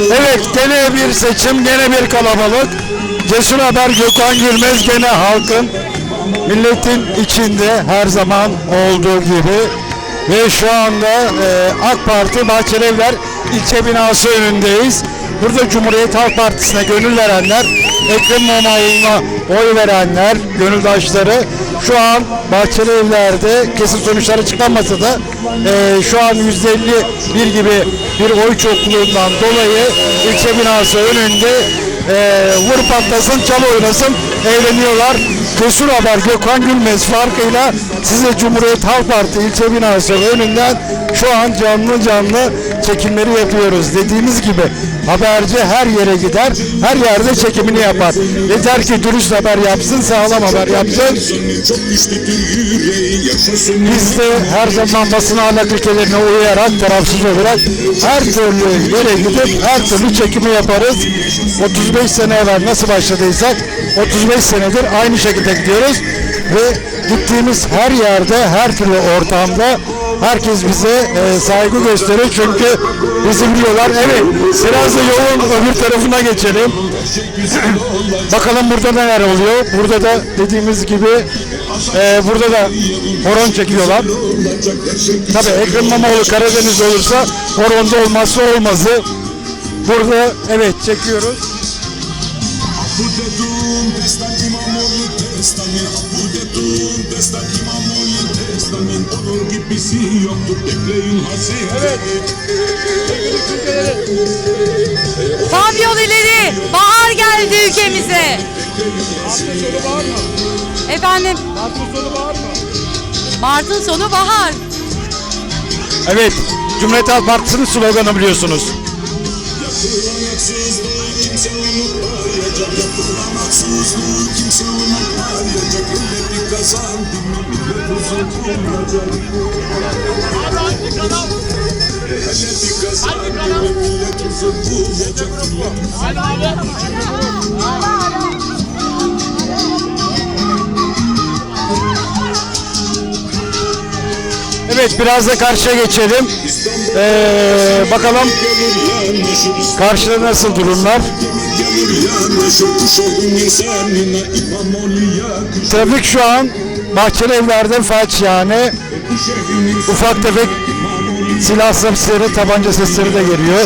Evet gene bir seçim, gene bir kalabalık. Cesur Haber Gökhan Gülmez gene halkın, milletin içinde her zaman olduğu gibi. Ve şu anda e, AK Parti Bahçelievler ilçe binası önündeyiz. Burada Cumhuriyet Halk Partisi'ne gönül verenler, Ekrem İmamoğlu'na oy verenler, gönüldaşları şu an Bahçeli Evler'de kesin sonuçlar açıklanmasa da e, şu an %51 gibi bir oy çokluğundan dolayı ilçe binası önünde e, vur patlasın çal oynasın eğleniyorlar. Cesur Haber Gökhan Gülmez farkıyla size Cumhuriyet Halk Parti ilçe binası önünden şu an canlı canlı çekimleri yapıyoruz. Dediğimiz gibi haberci her yere gider, her yerde çekimini yapar. Yeter ki dürüst haber yapsın, sağlam haber yapsın. Biz de her zaman basın ahlak ilkelerine uyarak, tarafsız olarak her türlü yere gidip her türlü çekimi yaparız. 35 sene evvel nasıl başladıysak 35 senedir aynı şekilde gidiyoruz ve gittiğimiz her yerde, her türlü ortamda herkes bize e, saygı gösterir çünkü bizi biliyorlar. Evet, biraz da yolun öbür tarafına geçelim. Bakalım burada neler oluyor. Burada da dediğimiz gibi e, burada da horon çekiyorlar. Tabii Ekrem İmamoğlu Karadeniz olursa horonda olmazsa olmazı. Burada evet çekiyoruz. Bu dedun destan İmamoğlu destanı Bu dedun destan İmamoğlu destanı Onun gibisi yoktur bekleyin hazine Kamyon ileri. Bahar geldi ülkemize. Efendim? Mart'ın sonu bahar mı? Mart'ın sonu bahar. Evet Cumhuriyet Halk Partisi'nin sloganı biliyorsunuz. Yapılamaksızlığı kimse unutmayacak Yapılamaksızlığı kimse unutmayacak Milleti kazandı mı millet huzur bulacak Milleti kazandı mı millet huzur bulacak Millet huzur Evet biraz da karşıya geçelim. Ee, bakalım karşıda nasıl durumlar. Trafik şu an Bahçeli Evler'de faç yani. Ufak tefek silah sesleri, tabanca sesleri de geliyor.